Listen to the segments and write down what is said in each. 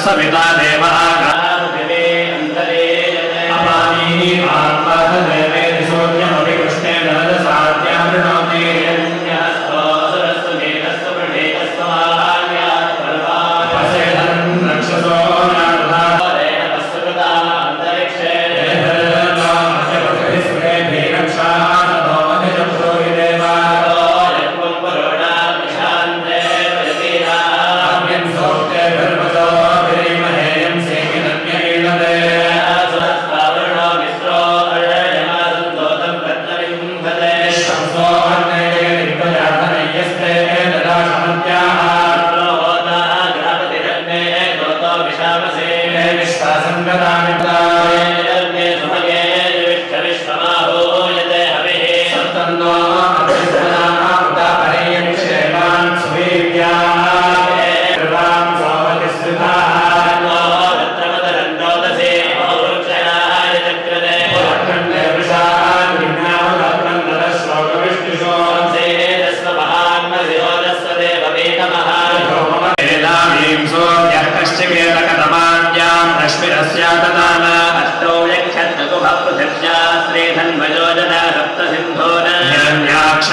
सविता देवः अपानी आत्मथ देवेति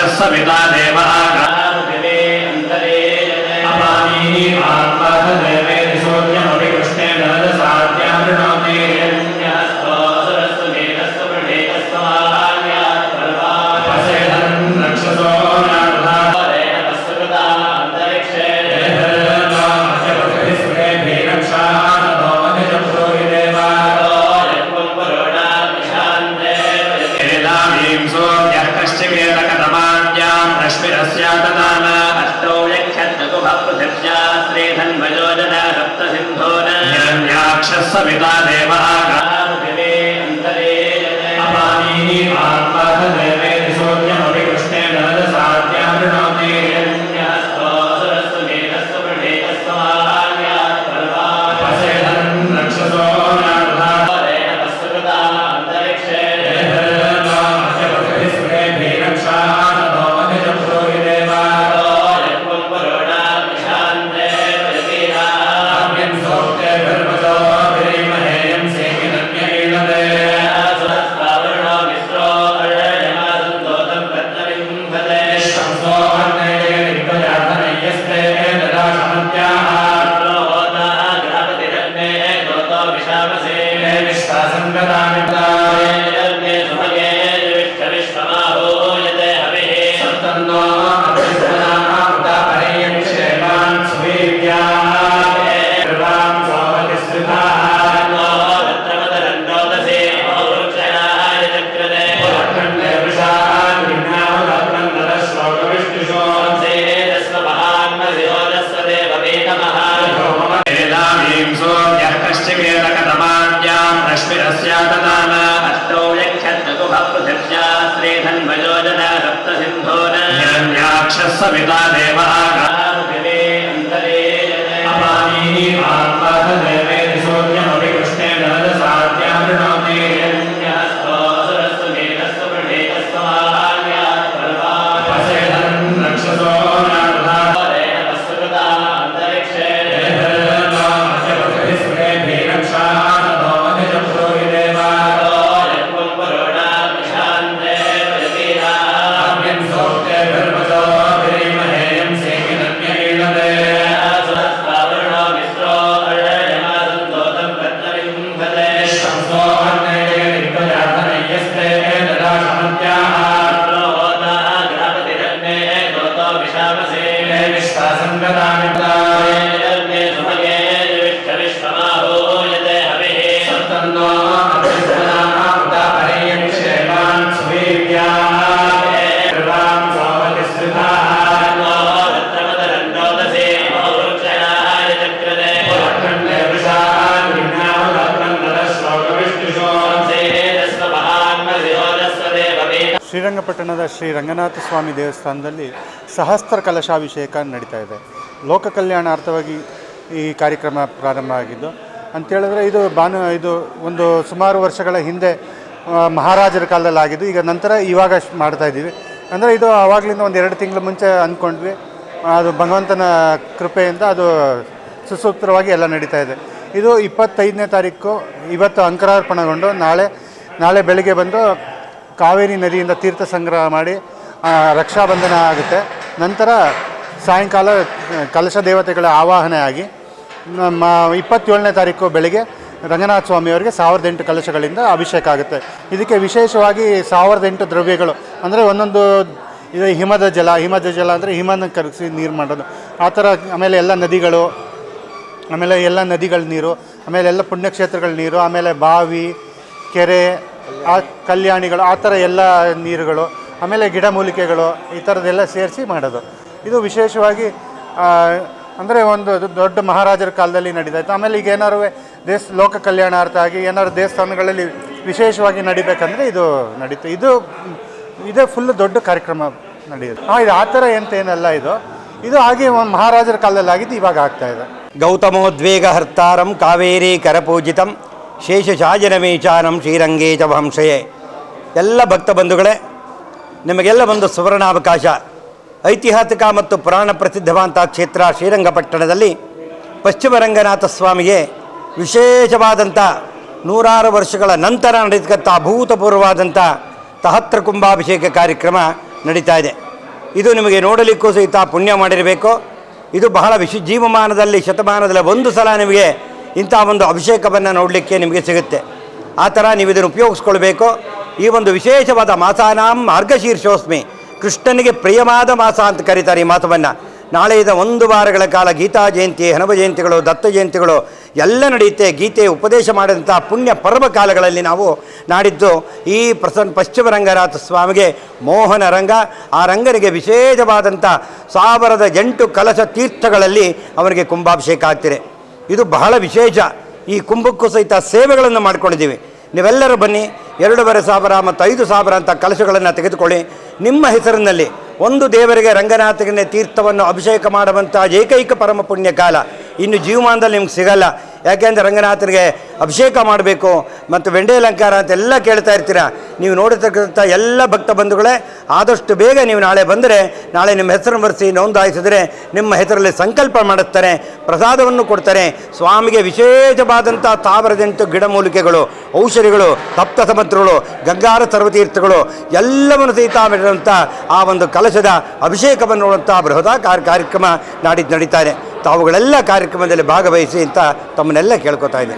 రాక్షస్సవితా దేవా सविता देवः Santa रश्मिरस्यातदान अष्टौ यक्षत्तकुभपृथिव्या श्रीधन्वयोजना सप्तसिन्धून हिरण्याक्षः सविता देवः अपानी ಶ್ರೀರಂಗಪಟ್ಟಣದ ಶ್ರೀ ರಂಗನಾಥ ಸ್ವಾಮಿ ದೇವಸ್ಥಾನದಲ್ಲಿ ಸಹಸ್ರ ಕಲಶಾಭಿಷೇಕ ನಡೀತಾ ಇದೆ. ಲೋಕ ಕಲ್ಯಾಣಾರ್ಥವಾಗಿ ಈ ಕಾರ್ಯಕ್ರಮ ಪ್ರಾರಂಭ ಆಗಿದ್ದು, ಅಂತೇಳಿದ್ರೆ ಇದು ಬಾನು, ಇದು ಒಂದು ಸುಮಾರು ವರ್ಷಗಳ ಹಿಂದೆ ಮಹಾರಾಜರ ಕಾಲದಲ್ಲಿ ಆಗಿದ್ದು, ಈಗ ನಂತರ ಇವಾಗ ಮಾಡ್ತಾ ಇದ್ದೀವಿ. ಅಂದರೆ ಇದು ಆವಾಗಲಿಂದ ಒಂದು ಎರಡು ತಿಂಗಳ ಮುಂಚೆ ಅಂದ್ಕೊಂಡ್ವಿ ಅದು ಭಗವಂತನ ಕೃಪೆಯಿಂದ ಅದು ಸುಸೂತ್ರವಾಗಿ ಎಲ್ಲ ನಡೀತಾ ಇದೆ. ಇದು ಇಪ್ಪತ್ತೈದನೇ ತಾರೀಕು, ಇವತ್ತು ಅಂಕರಾರ್ಪಣೆಗೊಂಡು ನಾಳೆ ನಾಳೆ ಬೆಳಗ್ಗೆ ಬಂದು ಕಾವೇರಿ ನದಿಯಿಂದ ತೀರ್ಥ ಸಂಗ್ರಹ ಮಾಡಿ ರಕ್ಷಾಬಂಧನ ಆಗುತ್ತೆ. ನಂತರ ಸಾಯಂಕಾಲ ಕಲಶ ದೇವತೆಗಳ ಆವಾಹನೆ ಆಗಿ ನಮ್ಮ ಇಪ್ಪತ್ತೇಳನೇ ತಾರೀಕು ಬೆಳಿಗ್ಗೆ ರಂಗನಾಥ ಸ್ವಾಮಿಯವರಿಗೆ ಸಾವಿರದ ಎಂಟು ಕಲಶಗಳಿಂದ ಅಭಿಷೇಕ ಆಗುತ್ತೆ. ಇದಕ್ಕೆ ವಿಶೇಷವಾಗಿ ಸಾವಿರದ ಎಂಟು ದ್ರವ್ಯಗಳು, ಅಂದರೆ ಒಂದೊಂದು ಇದು ಹಿಮದ ಜಲ ಹಿಮದ ಜಲ ಅಂದರೆ ಹಿಮನ ಕರಗಿಸಿ ನೀರು ಮಾಡೋದು. ಆ ಥರ ಆಮೇಲೆ ಎಲ್ಲ ನದಿಗಳು, ಆಮೇಲೆ ಎಲ್ಲ ನದಿಗಳ ನೀರು, ಆಮೇಲೆ ಎಲ್ಲ ಪುಣ್ಯಕ್ಷೇತ್ರಗಳ ನೀರು, ಆಮೇಲೆ ಬಾವಿ, ಕೆರೆ, ಆ ಕಲ್ಯಾಣಿಗಳು, ಆ ಥರ ಎಲ್ಲ ನೀರುಗಳು, ಆಮೇಲೆ ಗಿಡಮೂಲಿಕೆಗಳು, ಈ ಥರದ್ದೆಲ್ಲ ಸೇರಿಸಿ ಮಾಡೋದು. ಇದು ವಿಶೇಷವಾಗಿ ಅಂದರೆ ಒಂದು ದೊಡ್ಡ ಮಹಾರಾಜರ ಕಾಲದಲ್ಲಿ ನಡೀತಾಯಿತ್ತು. ಆಮೇಲೆ ಈಗ ಏನಾರು ದೇಶ, ಲೋಕ ಕಲ್ಯಾಣಾರ್ಥ ಆಗಿ ಏನಾದ್ರು ದೇವಸ್ಥಾನಗಳಲ್ಲಿ ವಿಶೇಷವಾಗಿ ನಡಿಬೇಕಂದ್ರೆ ಇದು ನಡೀತು. ಇದು, ಇದೇ ಫುಲ್ ದೊಡ್ಡ ಕಾರ್ಯಕ್ರಮ ನಡೆಯುತ್ತೆ. ಹಾಂ ಇದು ಆ ಥರ ಎಂತ ಏನಲ್ಲ ಇದು. ಇದು ಹಾಗೆ ಒಂದು ಮಹಾರಾಜರ ಕಾಲದಲ್ಲಿ ಆಗಿದ್ದು ಇವಾಗ ಆಗ್ತಾ ಇದೆ. ಗೌತಮೋದ್ವೇಗ ಹರ್ತಾರಂ ಕಾವೇರಿ ಕರಪೂಜಿತಂ ಶೇಷಶಾಜನಮೇಚಾನಂ ಶ್ರೀರಂಗೇ ಚ ವಂಶಯೇ ಎಲ್ಲ ಭಕ್ತ ಬಂಧುಗಳೇ, ನಿಮಗೆಲ್ಲ ಒಂದು ಸುವರ್ಣಾವಕಾಶ. ಐತಿಹಾಸಿಕ ಮತ್ತು ಪುರಾಣ ಪ್ರಸಿದ್ಧವಾದಂಥ ಕ್ಷೇತ್ರ ಶ್ರೀರಂಗಪಟ್ಟಣದಲ್ಲಿ ಪಶ್ಚಿಮ ರಂಗನಾಥ ಸ್ವಾಮಿಗೆ ವಿಶೇಷವಾದಂಥ ನೂರಾರು ವರ್ಷಗಳ ನಂತರ ನಡೆದಕ್ಕಂಥ ಅಭೂತಪೂರ್ವವಾದಂಥ ತಹತ್ರ ಕುಂಭಾಭಿಷೇಕ ಕಾರ್ಯಕ್ರಮ ನಡೀತಾ ಇದೆ. ಇದು ನಿಮಗೆ ನೋಡಲಿಕ್ಕೂ ಸಹಿತ ಪುಣ್ಯ ಮಾಡಿರಬೇಕು. ಇದು ಬಹಳ ವಿಶ್, ಜೀವಮಾನದಲ್ಲಿ, ಶತಮಾನದಲ್ಲಿ ಒಂದು ಸಲ ನಿಮಗೆ ಇಂಥ ಒಂದು ಅಭಿಷೇಕವನ್ನು ನೋಡಲಿಕ್ಕೆ ನಿಮಗೆ ಸಿಗುತ್ತೆ. ಆ ಥರ ನೀವು ಇದನ್ನು ಉಪಯೋಗಿಸ್ಕೊಳ್ಬೇಕು. ಈ ಒಂದು ವಿಶೇಷವಾದ ಮಾಸಾನಾಂ ಮಾರ್ಗಶೀರ್ಷೋಸ್ಮಿ. ಕೃಷ್ಣನಿಗೆ ಪ್ರಿಯವಾದ ಮಾಸ ಅಂತ ಕರೀತಾರೆ ಈ ಮಾಸವನ್ನು. ನಾಳೆಯಿಂದ ಒಂದು ವಾರಗಳ ಕಾಲ ಗೀತಾ ಜಯಂತಿ, ಹನುಮ ಜಯಂತಿಗಳು, ದತ್ತ ಜಯಂತಿಗಳು ಎಲ್ಲ ನಡೆಯುತ್ತೆ. ಗೀತೆ ಉಪದೇಶ ಮಾಡಿದಂಥ ಪುಣ್ಯ ಪರ್ವ ಕಾಲಗಳಲ್ಲಿ ನಾವು ನಾಡಿದ್ದು ಈ ಪ್ರಸನ್ನ ಪಶ್ಚಿಮ ರಂಗನಾಥ ಸ್ವಾಮಿಗೆ ಮೋಹನ ರಂಗ. ಆ ರಂಗನಿಗೆ ವಿಶೇಷವಾದಂಥ ಸಾವಿರದ ಎಂಟು ಕಲಶ ತೀರ್ಥಗಳಲ್ಲಿ ಅವನಿಗೆ ಕುಂಭಾಭಿಷೇಕ ಆಗ್ತಿದೆ. ಇದು ಬಹಳ ವಿಶೇಷ. ಈ ಕುಂಭಕ್ಕೂ ಸಹಿತ ಸೇವೆಗಳನ್ನು ಮಾಡ್ಕೊಂಡಿದ್ದೀವಿ. ನೀವೆಲ್ಲರೂ ಬನ್ನಿ, ಎರಡೂವರೆ ಸಾವಿರ ಮತ್ತು ಐದು ಸಾವಿರ ಅಂತ ಕಲಶಗಳನ್ನು ತೆಗೆದುಕೊಳ್ಳಿ. ನಿಮ್ಮ ಹೆಸರಿನಲ್ಲಿ ಒಂದು ದೇವರಿಗೆ ರಂಗನಾಥಗಿನ ತೀರ್ಥವನ್ನು ಅಭಿಷೇಕ ಮಾಡುವಂಥ ಏಕೈಕ ಪರಮ ಪುಣ್ಯ ಕಾಲ. ಇನ್ನು ಜೀವಮಾನದಲ್ಲಿ ನಿಮ್ಗೆ ಸಿಗಲ್ಲ. ಯಾಕೆಂದರೆ ರಂಗನಾಥನಿಗೆ ಅಭಿಷೇಕ ಮಾಡಬೇಕು ಮತ್ತು ವೆಂಡೆ ಅಲಂಕಾರ ಅಂತೆಲ್ಲ ಕೇಳ್ತಾ ಇರ್ತೀರ? ನೀವು ನೋಡಿರ್ತಕ್ಕಂಥ ಎಲ್ಲ ಭಕ್ತ ಬಂಧುಗಳೇ, ಆದಷ್ಟು ಬೇಗ ನೀವು ನಾಳೆ ಬಂದರೆ, ನಾಳೆ ನಿಮ್ಮ ಹೆಸರು ಬರೆಸಿ ನೋಂದಾಯಿಸಿದರೆ ನಿಮ್ಮ ಹೆಸರಲ್ಲಿ ಸಂಕಲ್ಪ ಮಾಡುತ್ತಾರೆ ಪ್ರಸಾದವನ್ನು ಕೊಡ್ತಾರೆ. ಸ್ವಾಮಿಗೆ ವಿಶೇಷವಾದಂಥ ಸಾವಿರದೆಂಟು ಗಿಡಮೂಲಿಕೆಗಳು, ಔಷಧಿಗಳು ಸಪ್ತ ಸಮುದ್ರಗಳು ಗಂಗಾರ ಸರ್ವತೀರ್ಥಗಳು, ಎಲ್ಲವನ್ನು ಸಹಿತ ಮಾಡಿರುವಂಥ ಆ ಒಂದು ಕಲಶದ ಅಭಿಷೇಕವನ್ನು ನೋಡುವಂಥ ಬೃಹದಾಕಾರ ಕಾರ್ಯಕ್ರಮ ನಾಡಿದ್ದು ನಡೀತಾರೆ ತಾವುಗಳೆಲ್ಲ ಕಾರ್ಯಕ್ರಮದಲ್ಲಿ ಭಾಗವಹಿಸಿ ಅಂತ ತಮ್ಮನ್ನೆಲ್ಲ ಕೇಳ್ಕೊತಾ ಇದ್ದೀನಿ.